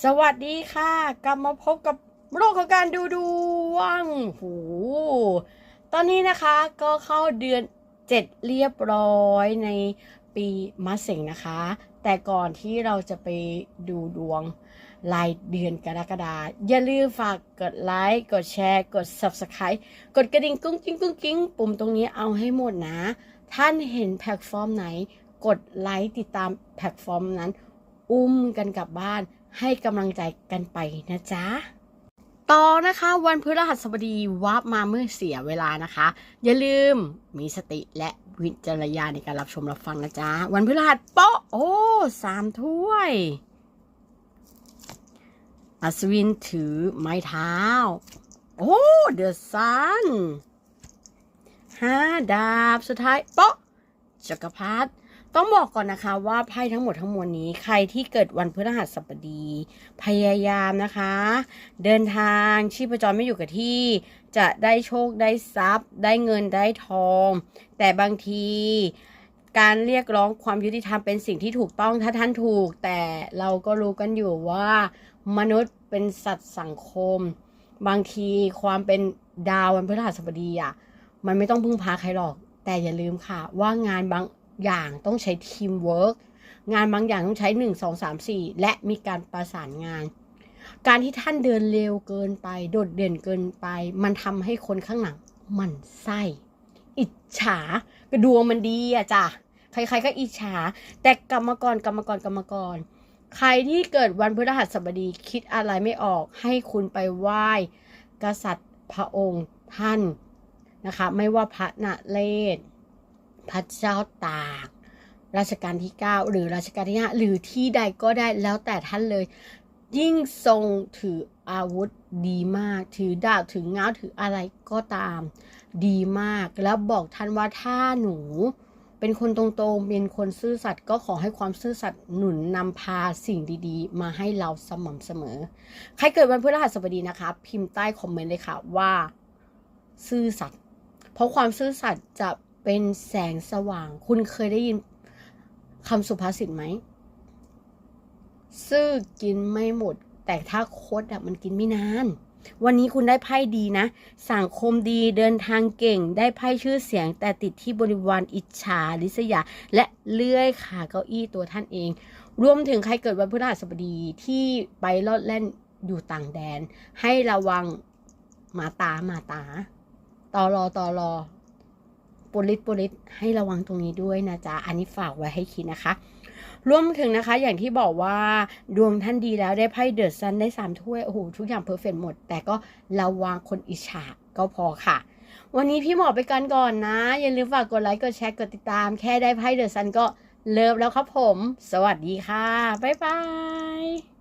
สวัสดีค่ะ กลับมาพบกับโลกของการดูดวงโหตอนนี้นะคะก็เข้าเดือน7เรียบร้อยในปีมะเสงนะคะ แต่ก่อนที่เราจะไปดูดวงรายเดือนกรกฎาอย่าลืมฝากกดไลค์ กดแชร์ กด Subscribe กดกระดิ่งกุ้งกิ้งกุ้งกิ้งปุ่มตรงนี้เอาให้หมดนะ ท่านเห็นแพลตฟอร์มไหน กดไลค์ติดตามแพลตฟอร์มนั้น อุ้มกันกลับบ้าน ให้กำลังใจกันไปนะจ๊ะต่อนะคะวันพฤหัสบดีวับมาเมื่อเสียเวลานะคะ อย่าลืมมีสติและวิจารณญาในการรับชมรับฟังนะจ๊ะ วันพฤหัสโป๊ะโอ้สามถ้วย อัศวินถือไม้เท้า โอ้เดอะซันห้าดาบสุดท้ายโป๊ะจักรพรรดิ ต้องบอกก่อนนะคะว่าไพ่ทั้งหมดทั้งมวลนี้ ใครที่เกิดวันพฤหัสบดี พยายามนะคะ เดินทางชีพจรไม่อยู่กับที่ จะได้โชคได้ทรัพย์ ได้เงินได้ทอง แต่บางทีการเรียกร้องความยุติธรรมเป็นสิ่งที่ถูกต้องถ้าท่านถูก แต่เราก็รู้กันอยู่ว่า มนุษย์เป็นสัตว์สังคม บางทีความเป็นดาววันพฤหัสบดีอะมันไม่ต้องพึ่งพาใครหรอก แต่อย่าลืมค่ะว่างานบาง อย่างต้องใช้ทีมเวิร์กงานบางอย่างต้องใช้ 1 2 3 4 และมีการประสานงาน การที่ท่านเดินเร็วเกินไป โดดเด่นเกินไป มันทำให้คนข้างหลังมันไส้อิจฉากระดวงมันดีอะจ้ะใครๆก็อิจฉา แต่กรรมกรกรรมกรกรรมกร ใครที่เกิดวันพฤหัสบดีคิดอะไรไม่ออกให้คุณไปไหว้กษัตริย์พระองค์ท่านนะคะ ไม่ว่าพระนเรศ พระเจ้าตากรัชกาลที่ 9 หรือรัชกาลที่ 5 หรือที่ใดก็ได้แล้วแต่ท่านเลย ยิ่งทรงถืออาวุธดีมาก ถือดาบถือง้าวถืออะไรก็ตาม ดีมากแล้วบอกท่านว่าถ้าหนูเป็นคนตรงๆ เป็นคนซื่อสัตย์ก็ขอให้ความซื่อสัตย์หนุนนำพาสิ่งดีๆ มาให้เราสม่ำเสมอ ใครเกิดวันพฤหัสบดีนะคะ พิมพ์ใต้คอมเมนต์เลยค่ะว่า ซื่อสัตย์เพราะความซื่อสัตย์จะ เป็นแสงสว่าง คุณเคยได้ยินคำสุภาษิตไหม ซื่อกินไม่หมด แต่ถ้าคดอะมันกินไม่นาน วันนี้คุณได้ไพ่ดีนะ สังคมดีเดินทางเก่ง ได้ไพ่ชื่อเสียง แต่ติดที่บริวารอิจฉาริษยา และเลื่อยขาเก้าอี้ตัวท่านเอง รวมถึงใครเกิดวันพฤหัสบดีที่ไปลอดเล่นอยู่ต่างแดน ให้ระวังหมาตาหมาตาตอรอตอรอ ปุริตปุริตให้ระวังตรงนี้ด้วยนะจ๊ะ อันนี้ฝากไว้ให้คิดนะคะรวมถึงนะคะอย่างที่บอกว่าดวงท่านดีแล้วได้ไพ่เดอะซันได้สามถ้วย โอ้โห ทุกอย่างเพอร์เฟกหมด แต่ก็ระวังคนอิจฉาก็พอค่ะ วันนี้พี่หมอไปกันก่อนนะ อย่าลืมฝากกดไลค์ กดแชร์กดติดตาม แค่ได้ไพ่เดอะซันก็เลิฟแล้วครับผม สวัสดีค่ะ บ๊ายบาย